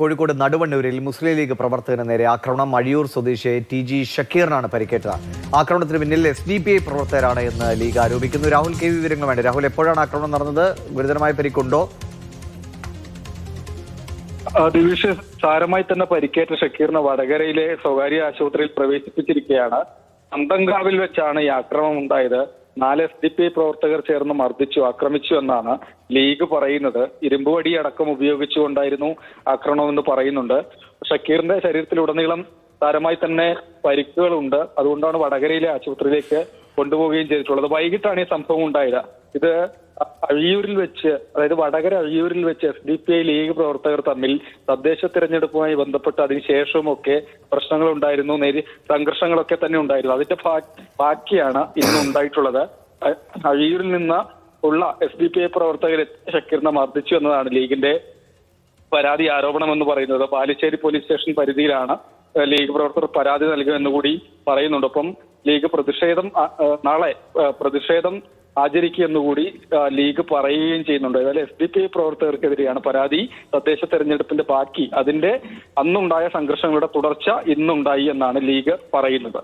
കോഴിക്കോട് നടുവണ്ണൂരിൽ മുസ്ലിം league പ്രവർത്തകന് നേരെ ആക്രമണം. അഴിയൂർ സ്വദേശി ടി ജി ഷക്കീറിനാണ് പരിക്കേറ്റത്. ആക്രമണത്തിന് പിന്നിൽ എസ് ഡി പി ഐ പ്രവർത്തകരാണ് എന്ന് ലീഗ് ആരോപിക്കുന്നു. രാഹുൽ കെ വിവരങ്ങൾ വേണ്ടി രാഹുൽ എപ്പോഴാണ് ആക്രമണം നടന്നത്? ഗുരുതരമായ പരിക്കുണ്ടോ? ആ, ദിവിഷ് സാരമായി തന്നെ പരിക്കേറ്റ ഷക്കീറിനെ വടകരയിലെ സ്വകാര്യ ആശുപത്രിയിൽ പ്രവേശിപ്പിച്ചിരിക്കുകയാണ്. അന്തങ്കാവിൽ വെച്ചാണ് ഈ ആക്രമണം ഉണ്ടായത്. നാല് എസ് ഡി പി പ്രവർത്തകർ ചേർന്ന് മർദ്ദിച്ചു ആക്രമിച്ചു എന്നാണ് ലീഗ് പറയുന്നത്. ഇരുമ്പുവടി അടക്കം ഉപയോഗിച്ചുകൊണ്ടായിരുന്നു ആക്രമണം എന്ന് പറയുന്നുണ്ട്. ഷക്കീറിന്റെ ശരീരത്തിലുടനീളം താരമായി തന്നെ പരിക്കുകളുണ്ട്. അതുകൊണ്ടാണ് വടകരയിലെ ആശുപത്രിയിലേക്ക് കൊണ്ടുപോവുകയും ചെയ്തിട്ടുള്ളത്. വൈകിട്ടാണ് ഈ സംഭവം ഉണ്ടായത്. ഇത് അഴിയൂരിൽ വെച്ച് അതായത് വടകര അഴിയൂരിൽ വെച്ച് S D P I league പ്രവർത്തകർ തമ്മിൽ തദ്ദേശ തിരഞ്ഞെടുപ്പുമായി ബന്ധപ്പെട്ട് അതിനുശേഷമൊക്കെ പ്രശ്നങ്ങൾ ഉണ്ടായിരുന്നു നേരി സംഘർഷങ്ങളൊക്കെ തന്നെ ഉണ്ടായിരുന്നു. അതിന്റെ ബാക്കിയാണ് ഇന്ന് ഉണ്ടായിട്ടുള്ളത്. അഴിയൂരിൽ നിന്ന് ഉള്ള എസ് ഡി പി ഐ പ്രവർത്തകർ ഷക്കീറിനെ മർദ്ദിച്ചു എന്നതാണ് ലീഗിന്റെ പരാതി ആരോപണം എന്ന് പറയുന്നത്. പാലിശ്ശേരി പോലീസ് സ്റ്റേഷൻ പരിധിയിലാണ് ലീഗ് പ്രവർത്തകർ പരാതി നൽകുമെന്ന് കൂടി പറയുന്നുണ്ട്. ഒപ്പം ലീഗ് പ്രതിഷേധം നാളെ പ്രതിഷേധം ആചരിക്കുമെന്നുകൂടി ലീഗ് പറയുകയും ചെയ്യുന്നുണ്ട്. അതായത് എസ് ഡി പി ഐ പ്രവർത്തകർക്കെതിരെയാണ് പരാതി. തദ്ദേശ തെരഞ്ഞെടുപ്പിന്റെ ബാക്കി അതിന്റെ അന്നുണ്ടായ സംഘർഷങ്ങളുടെ തുടർച്ച ഇന്നുണ്ടായി എന്നാണ് ലീഗ് പറയുന്നത്.